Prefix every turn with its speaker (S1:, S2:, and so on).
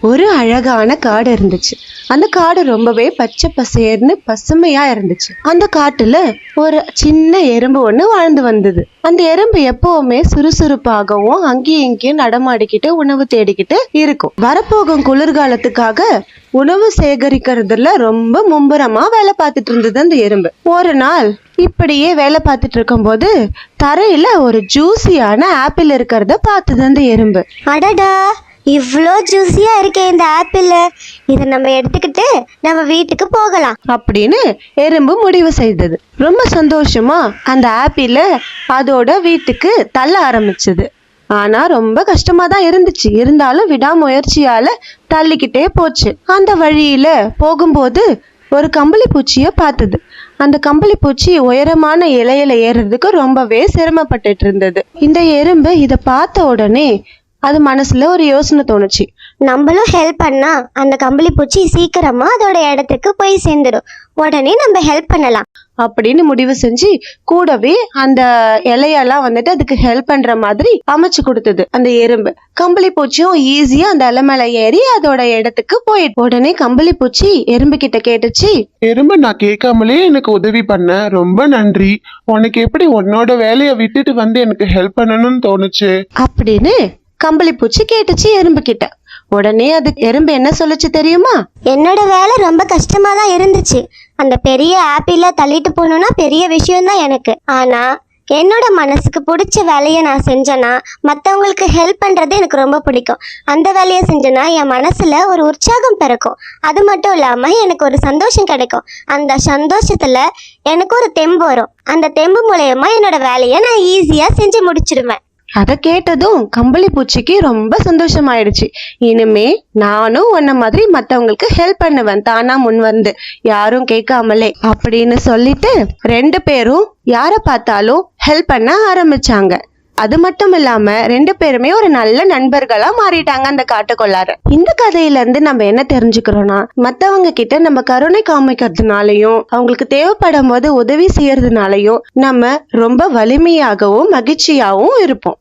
S1: ஒரு அழகான காடு இருந்துச்சு. அந்த காடு ரொம்பவே பச்சை பசேர்னு பசுமையா இருந்துச்சு. அந்த காட்டுல ஒரு சின்ன எறும்பு ஒண்ணு வாழ்ந்து வந்தது. அந்த எறும்பு எப்பவுமே சுறுசுறுப்பாகவும் அங்கேயும் இங்கேயும் நடமாடிக்கிட்டு உணவு தேடிக்கிட்டு இருக்கும். வரப்போகும் குளிர்காலத்துக்காக உணவு சேகரிக்கிறதுல ரொம்ப மும்புறமா வேலை பார்த்துட்டு இருந்தது அந்த எறும்பு. ஒரு நாள் இப்படியே வேலை பார்த்துட்டு இருக்கும்போது தரையில ஒரு ஜூசியான ஆப்பிள் இருக்கிறத பார்த்தது அந்த எறும்பு.
S2: அடடா! இவ்வளோ ஜூஸியா இருக்கே இந்த ஆப்பிள். இதை நம்ம எடுத்துக்கிட்டு நம்ம வீட்டுக்கு போகலாம்.
S1: அப்படின்னு எறும்பு முடிவு செய்தது. ரொம்ப சந்தோஷமா அந்த ஆப்பிள அதோட வீட்டுக்கு தள்ள ஆரம்பிச்சது. ஆனா ரொம்ப கஷ்டமா தான் இருந்துச்சு. இருந்தாலும் விடாமுயற்சியால தள்ளிக்கிட்டே போச்சு. அந்த வழியில போகும்போது ஒரு கம்பளி பூச்சிய பார்த்தது. அந்த கம்பளி பூச்சி உயரமான இலையில ஏறுறதுக்கு ரொம்பவே சிரமப்பட்டுட்டு இருந்தது. இந்த எறும்பு இதை பார்த்த உடனே அது மனசுல ஒரு யோசனை தோணுச்சு.
S2: நம்மளும் ஹெல்ப் பண்ணா அந்த கம்பளி பூச்சி சீக்கிரமா அதோட இடத்துக்கு போய் சேர்ந்துடும் உடனே நம்ம ஹெல்ப் பண்ணலாம்.
S1: அப்படின்னு முடிவு செஞ்சு கூடவே அந்த இலையெல்லாம் வந்துட்டு அதுக்கு ஹெல்ப் பண்ற மாதிரி அமைச்சு கொடுத்தது. அந்த எறும்பு. கம்பளி பூச்சியும் ஈஸியா அந்த இலை மேல ஏறி அதோட இடத்துக்கு போயிட்டு உடனே கம்பளி பூச்சி எறும்பு கிட்ட கேட்டுச்சு.
S3: எறும்பு நான் கேட்காமலே எனக்கு உதவி பண்ண. ரொம்ப நன்றி. உனக்கு எப்படி உன்னோட வேலையை விட்டுட்டு வந்து எனக்கு ஹெல்ப் பண்ணணும்னு தோணுச்சு?
S1: அப்படின்னு கம்பளி பூச்சி கேட்டுச்சு எறும்பு கிட்ட உடனே அது எறும்பு என்ன சொல்லுச்சு தெரியுமா?
S2: என்னோட வேலை ரொம்ப கஷ்டமா தான் இருந்துச்சு. அந்த பெரிய ஆப்பிள தள்ளிட்டு போகணும்னா பெரிய விஷயம் தான் எனக்கு. ஆனா என்னோட மனசுக்கு பிடிச்ச வேலையை நான் செஞ்சேன்னா மற்றவங்களுக்கு ஹெல்ப் பண்ணுறது எனக்கு ரொம்ப பிடிக்கும். அந்த வேலையை செஞ்சேன்னா என் மனசில் ஒரு உற்சாகம் பிறக்கும். அது மட்டும் இல்லாமல் எனக்கு ஒரு சந்தோஷம் கிடைக்கும். அந்த சந்தோஷத்தில் எனக்கு ஒரு தெம்பு வரும். அந்த தெம்பு மூலயமா என்னோட வேலையை நான் ஈஸியாக செஞ்சு முடிச்சிடுவேன்
S1: அதை கேட்டதும் கம்பளி பூச்சிக்கு ரொம்ப சந்தோஷமாயிடுச்சு. இனிமே நானும் உன்ன மாதிரி மத்தவங்களுக்கு ஹெல்ப் பண்ணுவேன். தானா முன் வந்து. யாரும் கேட்காமலே. அப்படின்னு சொல்லிட்டு ரெண்டு பேரும் யார பார்த்தாலும் ஹெல்ப் பண்ண ஆரம்பிச்சாங்க. அது மட்டும் இல்லாம ரெண்டு பேருமே ஒரு நல்ல நண்பர்களா மாறிட்டாங்க அந்த காட்டுக்குள்ளார இந்த கதையில இருந்து நம்ம என்ன தெரிஞ்சுக்கிறோம்னா மத்தவங்க கிட்ட நம்ம கருணை காமிக்கிறதுனாலயும் அவங்களுக்கு தேவைப்படும் போது உதவி செய்யறதுனாலயும் நம்ம ரொம்ப வலிமையாகவும் மகிழ்ச்சியாகவும் இருப்போம்.